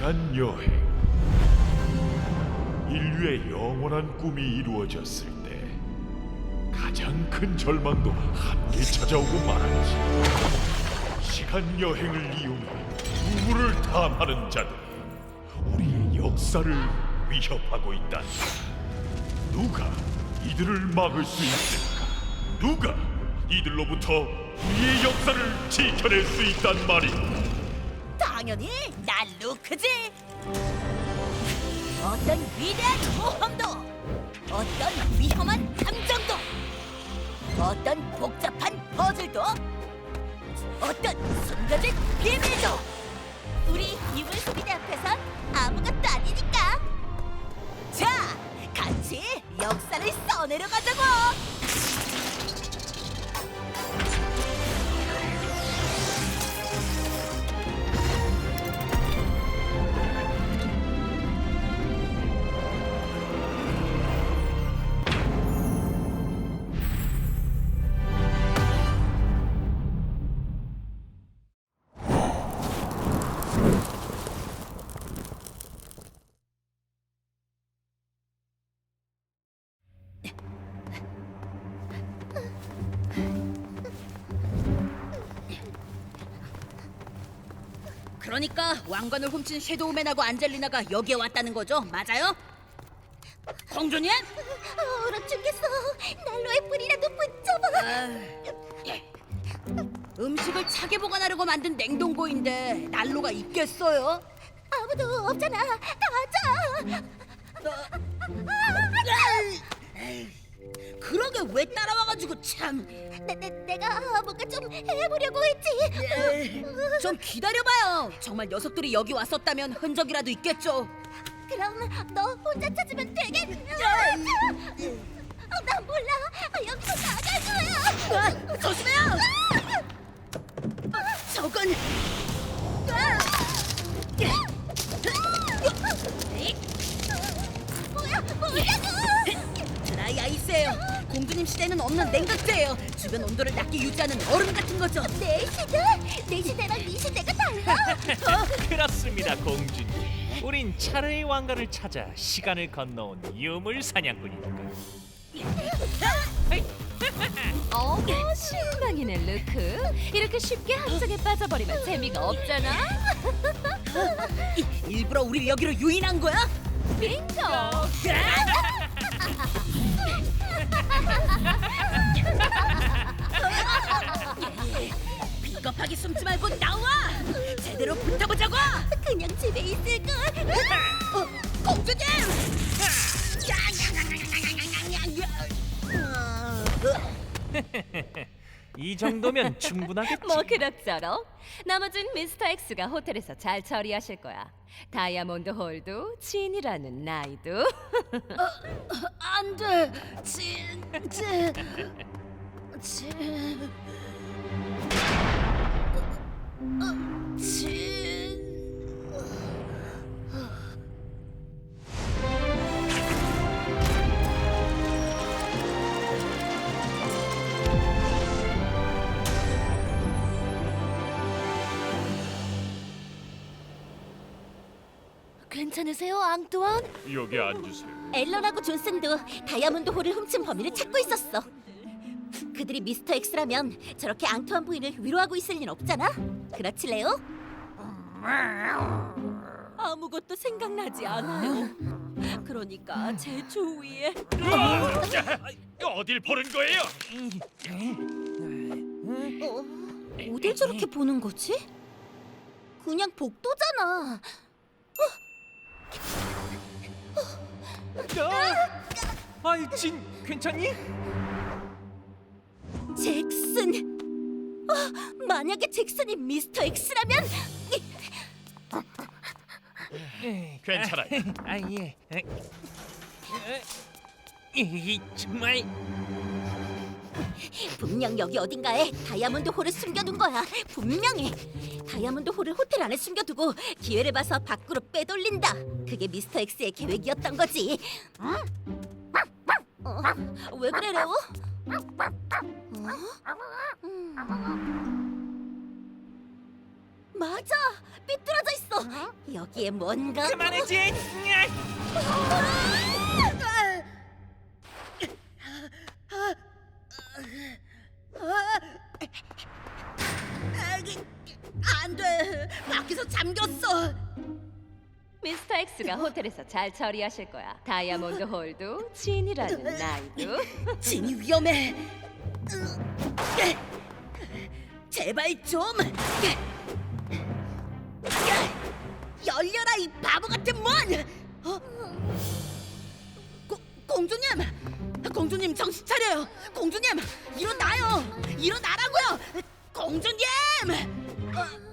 시간 여행. 인류의 영원한 꿈이 이루어졌을 때 가장 큰 절망도 함께 찾아오고 말았지. 시간 여행을 이용해 우물을 탐하는 자들이 우리의 역사를 위협하고 있다. 누가 이들을 막을 수 있을까? 누가 이들로부터 우리의 역사를 지켜낼 수 있단 말인가 당연히 난 루크지. 어떤 위대한 모험도, 어떤 위험한 감정도, 어떤 복잡한 퍼즐도, 어떤 숨겨진 비밀도 우리 유물 소비대 앞에선 아무것도 아니니까. 자, 같이 역사를 써내려 가자고. 그러니까 왕관을 훔친 섀도우맨하고 안젤리나가 여기에 왔다는 거죠? 맞아요? 공주님? 얼어 죽겠어. 난로에 불이라도 붙여봐. 음식을 차게 보관하려고 만든 냉동고인데 난로가 있겠어요? 아무도 없잖아. 나자. 그러게 왜 따라와가지고 참. 내, 내, 내가 뭔가 좀 해보려고 했지. 좀 기다려봐요. 정말 녀석들이 여기 왔었다면 흔적이라도 있겠죠. 그럼 너 혼자 찾으면 되겠 주변 온도를 낮게 유지하는 얼음 같은 거죠. 내 시대? 내 시대랑 네 시대가 달라? 그렇습니다, 공주님. 우린 차르의 왕관을 찾아 시간을 건너온 유물 사냥꾼이니까. 어머 실망이네 루크 이렇게 쉽게 함정에 빠져버리면 재미가 없잖아 이- 일부러 우리 여기로 유인한 거야? 빙고 비겁하게 숨지 말고 나와! 제대로 붙어보자고! 그냥 집에 있을 걸. 어, 공주님! 정도면 충분하겠지. 뭐 그럭저럭. 나머진 미스터 X가 호텔에서 잘 처리하실 거야. 다이아몬드 홀도 진이라는 나이도. 안 돼! 진... 진... 진... 어, 진... 괜찮으세요, 앙뚜안? 여기 앉으세요 앨런하고 존슨도 다이아몬드 홀을 훔친 범인을 찾고 있었어. 그들이 미스터 X라면 저렇게 앙투안 부인을 위로하고 있을 일 없잖아. 그렇지, 레오? 아무것도 생각나지 않아요. 그러니까 제 주위에 어딜 보는 거예요? 어, 어딜 저렇게 보는 거지? 그냥 복도잖아. 아이 진 괜찮니? 잭슨. 어, 만약에 잭슨이 미스터 X라면 괜찮아요. 아 예. 이 정말 분명 여기 어딘가에 다이아몬드 홀을 숨겨둔 거야. 분명히 다이아몬드 홀을 호텔 안에 숨겨두고 기회를 봐서 밖으로 빼돌린다. 그게 미스터 X의 계획이었던 거지. 어? 왜 그래 레오? 어? 음. 맞아, 삐뚤어져 있어. 여기에 뭔가. 그만해 진. X가 호텔에서 잘 처리하실 거야. 다이아몬드 홀도 진이라는 나이도. 진이 위험해. 제발 좀. 열려라 이 바보 같은 문! 어? 고, 공주님! 공주님 정신 차려요. 공주님 일어나요. 일어나라고요. 공주님! 자,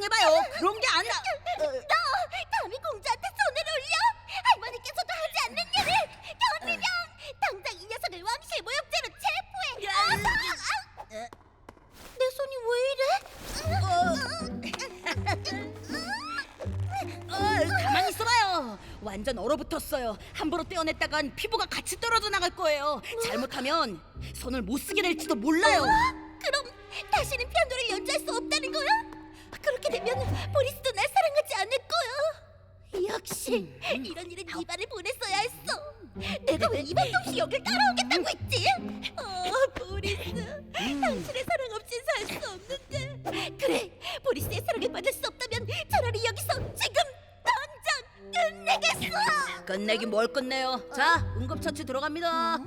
잠깐 진정해봐요 그런 게 아니라 너 감히 공주한테 손을 올려? 할머니께서도 하지 않는 일을 현미경 당장 이 녀석을 왕실 모욕죄로 체포해. 아, 내 손이 왜 이래? 어, 가만히 있어봐요. 완전 얼어붙었어요. 함부로 떼어냈다간 피부가 같이 떨어져 나갈 거예요. 잘못하면 손을 못 쓰게 될지도 몰라요. 되면 보리스도 날 사랑하지 않을 거야. 역시 이런 일은 이발을 보냈어야 했어. 내가 왜 이발도 없이 여길 따라오겠다고 했지? 어, 보리스, 당신의 사랑 없인 살 수 없는데. 그래, 보리스의 사랑을 받을 수 없다면 차라리 여기서 지금 당장 끝내겠어. 끝내긴 뭘 끝내요. 자, 응급처치 들어갑니다.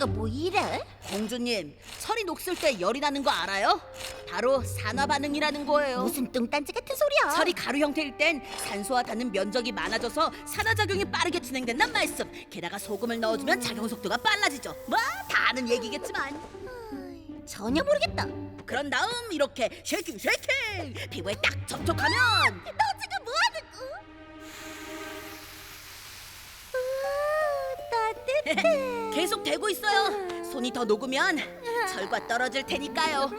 어, 응급처치가 뭐 이래? 공주님, 철이 녹슬 때 열이 나는 거 알아요? 바로 산화 반응이라는 거예요. 무슨 뚱딴지 같은 소리야? 철이 가루 형태일 땐 산소와 닿는 면적이 많아져서 산화 작용이 빠르게 진행된단 말씀. 게다가 소금을 넣어주면 작용 속도가 빨라지죠. 뭐 다 아는 얘기겠지만. 전혀 모르겠다. 그런 다음 이렇게 쉐이킹 쉐이킹 피부에 딱 접촉하면 너 지금 계속 되고 있어요. 손이 더 녹으면 철과 떨어질 테니까요.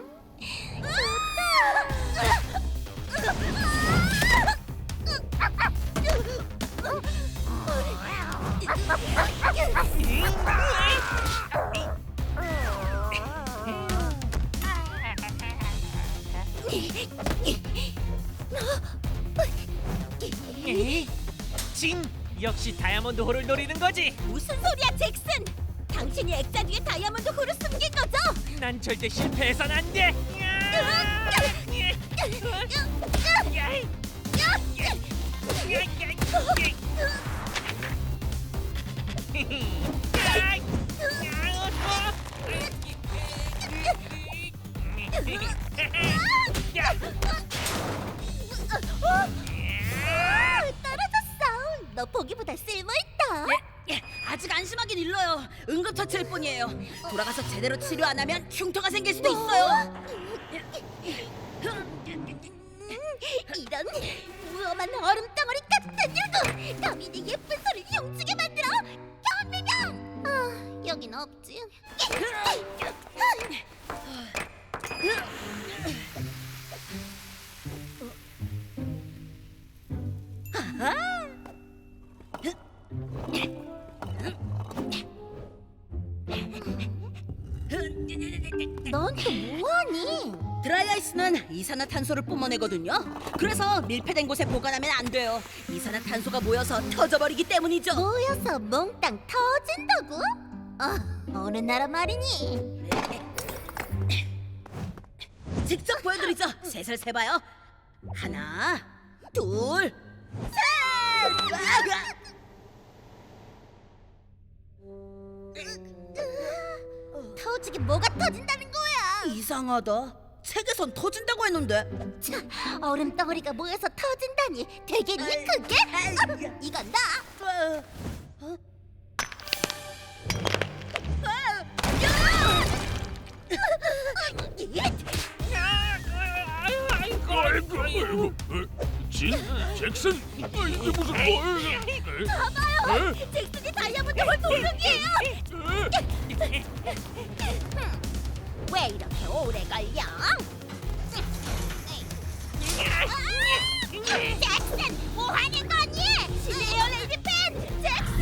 진 역시 다이아몬드 홀을 노리는 거지. 무슨 소리야, 잭슨? 당신이 액자 뒤에 다이아몬드 홀을 숨긴 거죠? 난 절대 실패해선 안 돼. 돌아가서 제대로 치료 안 하면 흉터가 생길 수도 있어요. 이런 무엄한 얼음 이산화탄소를 뿜어내거든요. 그래서 밀폐된 곳에 보관하면 안 돼요. 이산화탄소가 모여서 터져버리기 때문이죠. 모여서 몽땅 터진다고? 아, 어느 나라 말이니? 직접 보여드리죠. 셋을 세봐요. 하나, 둘, 셋! 으아! 터지기 뭐가 터진다는 거야? 이상하다. 책에선 터진다고 했는데. 차, 얼음 덩어리가 모여서 터진다니 되겠니 그게? 아, 이건 나. 어, 어? 아이고 아이고. 어, 진 잭슨 어, 이게 무슨 뭐 봐봐요, 잭슨이 다이아몬드 홀 동력이에요. 왜 이렇게 오래 걸려? 잭슨, 뭐 하는 거니? 레어 레이디 팬, 잭슨!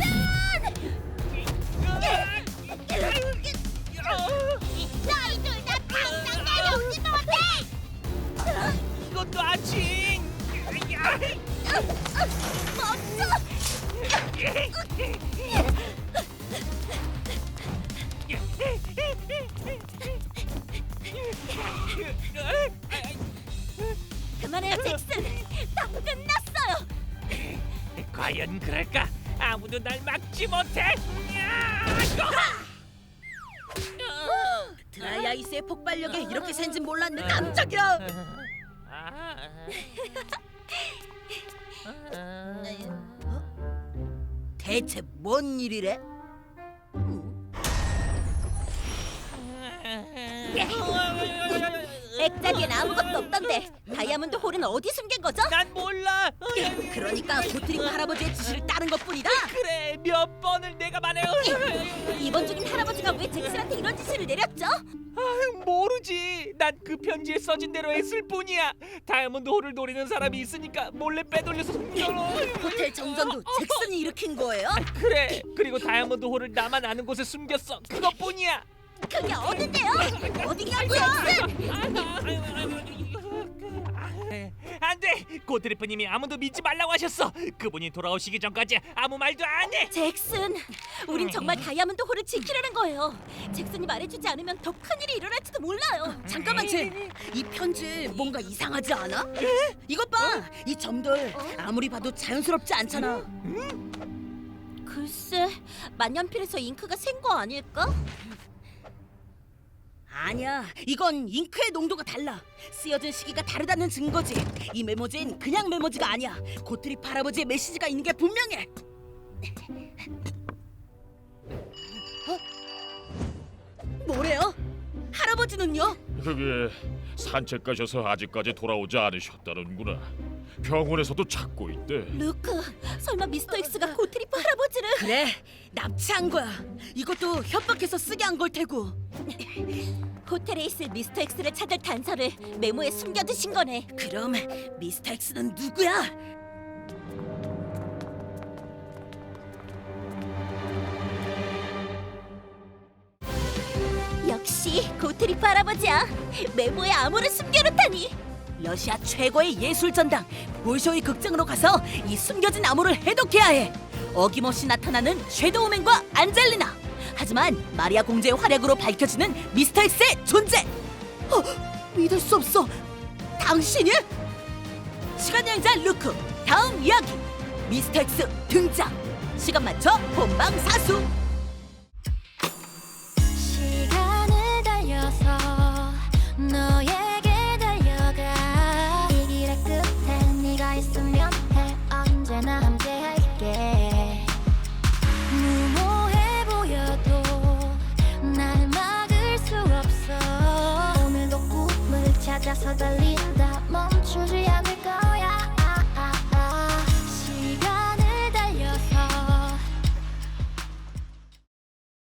너희 둘 다 당장 내려오지 못해! 이것도 아침. 멈춰! 날 막지 못해. 야! 드라이아이스의 폭발력에 이렇게 센진 몰랐네 깜짝이야 아, 대체 뭔 일이래? 액자리엔 아무것도 없던데 다이아몬드 홀은 어디 숨긴 거죠? 난 몰라. 그러니까 고트릭 할아버지의 지시를 따른 것뿐이다 그래 몇 번을 내가 말해. 이번 중인 할아버지가 왜 잭슨한테 이런 지시를 내렸죠? 아유, 모르지. 난 그 편지에 써진 대로 했을 뿐이야. 다이아몬드 홀을 노리는 사람이 있으니까 몰래 빼돌려서 숨겨놓. 호텔 정전도 잭슨이 일으킨 거예요? 그래. 그리고 다이아몬드 홀을 나만 아는 곳에 숨겼어. 그것뿐이야. 그게 어딘데요? 어디냐고요? 안돼. 고트리프님이 아무도 믿지 말라고 하셨어. 그분이 돌아오시기 전까지 아무 말도 안 해. 잭슨, 우린 정말 다이아몬드 홀을 지키려는 거예요. 잭슨이 말해주지 않으면 더 큰일이 일어날지도 몰라요. 잠깐만 쟤 이 편지 뭔가 이상하지 않아? 이것 봐 이 점들 아무리 봐도 자연스럽지 않잖아 글쎄, 만년필에서 잉크가 샌 거 아닐까? 아니야 이건 잉크의 농도가 달라 쓰여진 시기가 다르다는 증거지 이 메모지는 그냥 메모지가 아니야 고트릭 할아버지의 메시지가 있는 게 분명해 어? 뭐래요? 할아버지는요? 그게 산책 가셔서 아직까지 돌아오지 않으셨다는구나. 병원에서도 찾고 있대. 루크, 설마 미스터 X가 고트리프 할아버지를 그래 납치한 거야 이것도 협박해서 쓰게 한 걸 테고 호텔에 있을 미스터 X를 찾을 단서를 메모에 숨겨두신 거네. 그럼 미스터 X는 누구야? 역시 고트리프 할아버지야. 메모에 암호를 숨겨놓다니. 러시아 최고의 예술 전당 볼쇼이 극장으로 가서 이 숨겨진 암호를 해독해야 해. 어김없이 나타나는 섀도우맨과 안젤리나. 하지만 마리아 공주의 활약으로 밝혀지는 미스터 X의 존재. 어, 믿을 수 없어. 당신이? 시간 여행자 루크. 다음 이야기. 미스터 X 등장. 시간 맞춰 본방 사수.